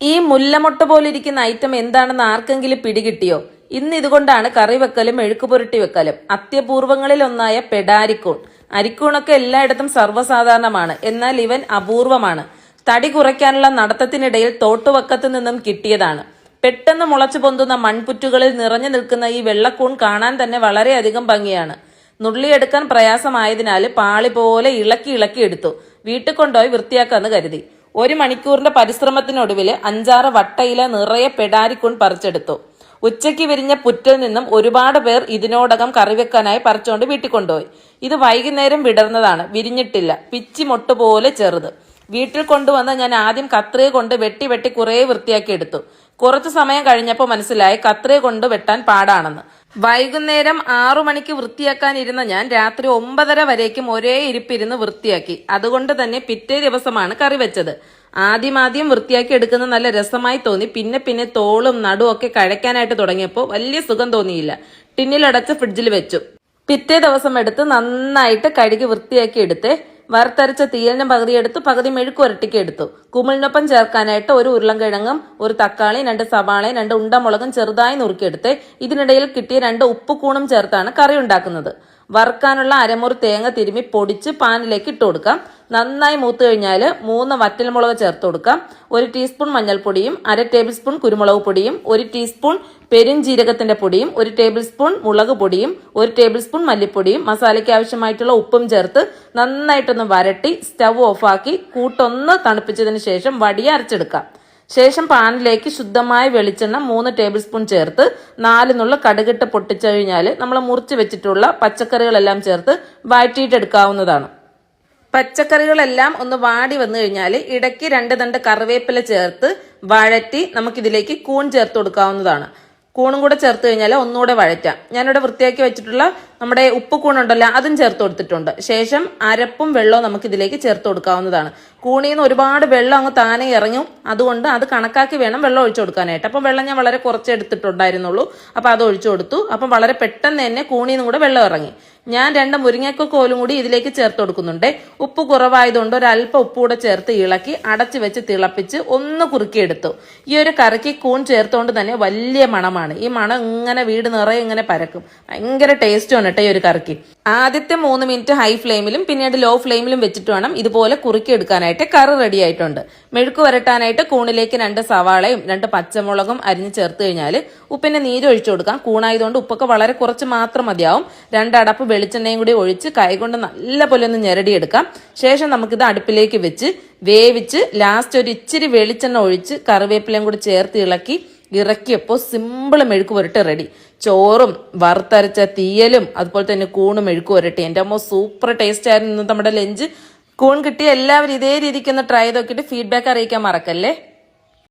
ഈ മുല്ലമുട്ട പോലിരിക്കുന്ന ഐറ്റം എന്താണെന്ന് ആർക്കെങ്കിലും പിടികിട്ടിയോ? ഇന്ന് ഇതുകൊണ്ടാണ് കറി വെക്കലും മെഴുക്ക് പുരട്ടി വെക്കലും. അത്യപൂർവങ്ങളിൽ ഒന്നായ പെടാരിക്കൂൺ. അരിക്കൂണൊക്കെ എല്ലായിടത്തും സർവസാധാരണമാണ്. എന്നാൽ ഇവൻ അപൂർവമാണ്. തടി കുറയ്ക്കാനുള്ള നടത്തത്തിനിടയിൽ തോട്ടുവക്കത്ത് നിന്നും കിട്ടിയതാണ്. പെട്ടെന്ന് മുളച്ചു പൊന്തുന്ന മൺപുറ്റുകളിൽ നിറഞ്ഞു നിൽക്കുന്ന ഈ വെള്ളക്കൂൺ കാണാൻ തന്നെ വളരെയധികം ഭംഗിയാണ്. നുള്ളിയെടുക്കാൻ പ്രയാസമായതിനാൽ പാളി പോലെ ഇളക്കി ഇളക്കി എടുത്തു. വീട്ടിൽ കൊണ്ടുപോയി വൃത്തിയാക്കാന്ന് കരുതി. ഒരു മണിക്കൂറിന്റെ പരിശ്രമത്തിനൊടുവിൽ അഞ്ചാറ് വട്ടയില നിറയെ പെടാരിക്കുൺ പറിച്ചെടുത്തു. ഉച്ചയ്ക്ക് വിരിഞ്ഞ പുറ്റിൽ നിന്നും ഒരുപാട് പേർ ഇതിനോടകം കറിവെക്കാനായി പറിച്ചുകൊണ്ട് വീട്ടിൽ കൊണ്ടുപോയി. ഇത് വൈകുന്നേരം വിടർന്നതാണ്. വിരിഞ്ഞിട്ടില്ല. പിച്ചി മൊട്ട് പോലെ ചെറുത്. വീട്ടിൽ കൊണ്ടുവന്ന് ഞാൻ ആദ്യം കത്രിക കൊണ്ട് വെട്ടി വെട്ടി കുറേ വൃത്തിയാക്കി എടുത്തു. കുറച്ചു സമയം കഴിഞ്ഞപ്പോൾ മനസ്സിലായി കത്രിക കൊണ്ട് വെട്ടാൻ പാടാണെന്ന്. വൈകുന്നേരം ആറു മണിക്ക് വൃത്തിയാക്കാനിരുന്ന ഞാൻ രാത്രി ഒമ്പതര വരേക്കും ഒരേ ഇരിപ്പിരുന്ന് വൃത്തിയാക്കി. അതുകൊണ്ട് തന്നെ പിറ്റേ ദിവസമാണ് കറി വെച്ചത്. ആദ്യമാദ്യം വൃത്തിയാക്കി എടുക്കുന്ന നല്ല രസമായി തോന്നി. പിന്നെ പിന്നെ തോളും നടുവും ഒക്കെ കഴയ്ക്കാനായിട്ട് തുടങ്ങിയപ്പോൾ വലിയ സുഖം തോന്നിയില്ല. ടിന്നിലടച്ച് ഫ്രിഡ്ജിൽ വെച്ചു. പിറ്റേ ദിവസം എടുത്ത് നന്നായിട്ട് കഴുകി വൃത്തിയാക്കി എടുത്ത് വറുത്തരച്ച തീയലിനും പകുതി എടുത്ത് പകുതി മെഴുക്ക് ഉരട്ടിക്ക് എടുത്തു. കുമിളിനൊപ്പം ചേർക്കാനായിട്ട് ഒരു ഉരുളൻകിഴങ്ങും ഒരു തക്കാളിയും രണ്ട് സവാളയും രണ്ട് ഉണ്ടമുളകും ചെറുതായി നുറുക്കിയെടുത്ത് ഇതിനിടയിൽ കിട്ടിയ രണ്ട് ഉപ്പുകൂണും ചേർത്താണ് കറി ഉണ്ടാക്കുന്നത്. വറുക്കാനുള്ള അരമുറി തേങ്ങ തിരുമ്മി പൊടിച്ച് പാനിലേക്ക് ഇട്ട് കൊടുക്കാം. നന്നായി മൂത്ത് കഴിഞ്ഞാൽ മൂന്ന് വറ്റൽമുളക് ചേർത്ത് കൊടുക്കാം. ഒരു ടീസ്പൂൺ മഞ്ഞൾപ്പൊടിയും അര ടേബിൾ സ്പൂൺ കുരുമുളക് പൊടിയും ഒരു ടീസ്പൂൺ പെരുംജീരകത്തിന്റെ പൊടിയും ഒരു ടേബിൾ സ്പൂൺ മുളക് പൊടിയും ഒരു ടേബിൾ സ്പൂൺ മല്ലിപ്പൊടിയും മസാലയ്ക്ക് ആവശ്യമായിട്ടുള്ള ഉപ്പും ചേർത്ത് നന്നായിട്ടൊന്ന് വരട്ടി സ്റ്റവ് ഓഫാക്കി കൂട്ടൊന്ന് തണുപ്പിച്ചതിന് ശേഷം വടിയ അരച്ചെടുക്കാം ശേഷം പാനിലേക്ക് ശുദ്ധമായ വെളിച്ചെണ്ണ മൂന്ന് ടേബിൾ സ്പൂൺ ചേർത്ത് നാലിനുള്ള കടുകിട്ട് പൊട്ടിച്ചു കഴിഞ്ഞാൽ നമ്മൾ മുറിച്ച് വെച്ചിട്ടുള്ള പച്ചക്കറികളെല്ലാം ചേർത്ത് വഴറ്റിയിട്ടെടുക്കാവുന്നതാണ് പച്ചക്കറികളെല്ലാം ഒന്ന് വാടി വന്നു കഴിഞ്ഞാൽ ഇടയ്ക്ക് രണ്ട് തണ്ട് കറിവേപ്പില ചേർത്ത് വഴറ്റി നമുക്കിതിലേക്ക് കൂൺ ചേർത്ത് കൊടുക്കാവുന്നതാണ്. കൂണും കൂടെ ചേർത്ത് കഴിഞ്ഞാൽ ഒന്നുകൂടെ വഴറ്റാം. ഞാനിവിടെ വൃത്തിയാക്കി വെച്ചിട്ടുള്ള നമ്മുടെ ഉപ്പ് കൂണുണ്ടല്ലോ അതും ചേർത്ത് കൊടുത്തിട്ടുണ്ട്. ശേഷം അരപ്പും വെള്ളവും നമുക്ക് ഇതിലേക്ക് ചേർത്ത് കൊടുക്കാവുന്നതാണ്. കൂണിയിൽ നിന്ന് ഒരുപാട് വെള്ളം അങ്ങ് താനെ ഇറങ്ങും. അതുകൊണ്ട് അത് കണക്കാക്കി വേണം വെള്ളം ഒഴിച്ചു കൊടുക്കാനായിട്ട്. അപ്പം വെള്ളം ഞാൻ വളരെ കുറച്ച് എടുത്തിട്ടുണ്ടായിരുന്നുള്ളൂ. അപ്പം അത് ഒഴിച്ചു കൊടുത്തു. അപ്പം വളരെ പെട്ടെന്ന് തന്നെ കൂണിയിൽ നിന്നും കൂടെ വെള്ളം ഇറങ്ങി. ഞാൻ രണ്ട് മുരിങ്ങക്ക കോലും കൂടി ഇതിലേക്ക് ചേർത്ത് കൊടുക്കുന്നുണ്ട്. ഉപ്പ് കുറവായതുകൊണ്ട് ഒരല്പം ഉപ്പ് കൂടെ ചേർത്ത് ഇളക്കി അടച്ചു വെച്ച് തിളപ്പിച്ച് ഒന്ന് കുറുക്കിയെടുത്തു. ഈ ഒരു കറിക്ക് കൂൺ ചേർത്തുകൊണ്ട് തന്നെ വലിയ മണമാണ്. ഈ മണം ഇങ്ങനെ വീട് നിറയെ ഇങ്ങനെ പരക്കും. ഭയങ്കര ടേസ്റ്റുമാണ് കേട്ടോ ഈ ഒരു കറിക്ക്. ആദ്യത്തെ മൂന്ന് മിനിറ്റ് ഹൈ ഫ്ലെയിമിലും പിന്നീട് ലോ ഫ്ലെയിമിലും വെച്ചിട്ട് വേണം ഇതുപോലെ കുറുക്കി എടുക്കാനായിട്ട് കറി റെഡി ആയിട്ടുണ്ട്. മെഴുക്ക് വരട്ടാനായിട്ട് കൂണിലേക്ക് രണ്ട് സവാളയും രണ്ട് പച്ചമുളകും അരിഞ്ഞ് ചേർത്ത് കഴിഞ്ഞാൽ ഉപ്പിന്റെ നീര് ഒഴിച്ചു കൊടുക്കാം. കൂണായതുകൊണ്ട് ഉപ്പൊക്കെ വളരെ കുറച്ച് മാത്രം മതിയാവും. രണ്ടടപ്പ് വെളിച്ചെണ്ണയും കൂടി ഒഴിച്ച് കൈകൊണ്ട് നല്ലപോലെ ഒന്ന് ഞെരടിയെടുക്കാം ശേഷം നമുക്കിത് അടുപ്പിലേക്ക് വെച്ച് വേവിച്ച് ലാസ്റ്റ് ഒരു ഇച്ചിരി വെളിച്ചെണ്ണ ഒഴിച്ച് കറിവേപ്പിലയും കൂടി ചേർത്ത് ഇളക്കി ഇറക്കിയപ്പോൾ സിമ്പിൾ മെഴുക്ക് പുരട്ടി റെഡി ചോറും വറുത്തരച്ച തീയലും അതുപോലെ തന്നെ കൂണും മെഴുക്ക് പുരട്ടി. എന്റെ അമ്മ സൂപ്പർ ടേസ്റ്റ് ആയിരുന്നു നമ്മുടെ ലഞ്ച് കൂൺ കിട്ടിയ എല്ലാവരും ഇതേ രീതിക്ക് ഒന്ന് ട്രൈ ചെയ്ത് നോക്കിയിട്ട് ഫീഡ്ബാക്ക് അറിയിക്കാൻ മറക്കല്ലേ?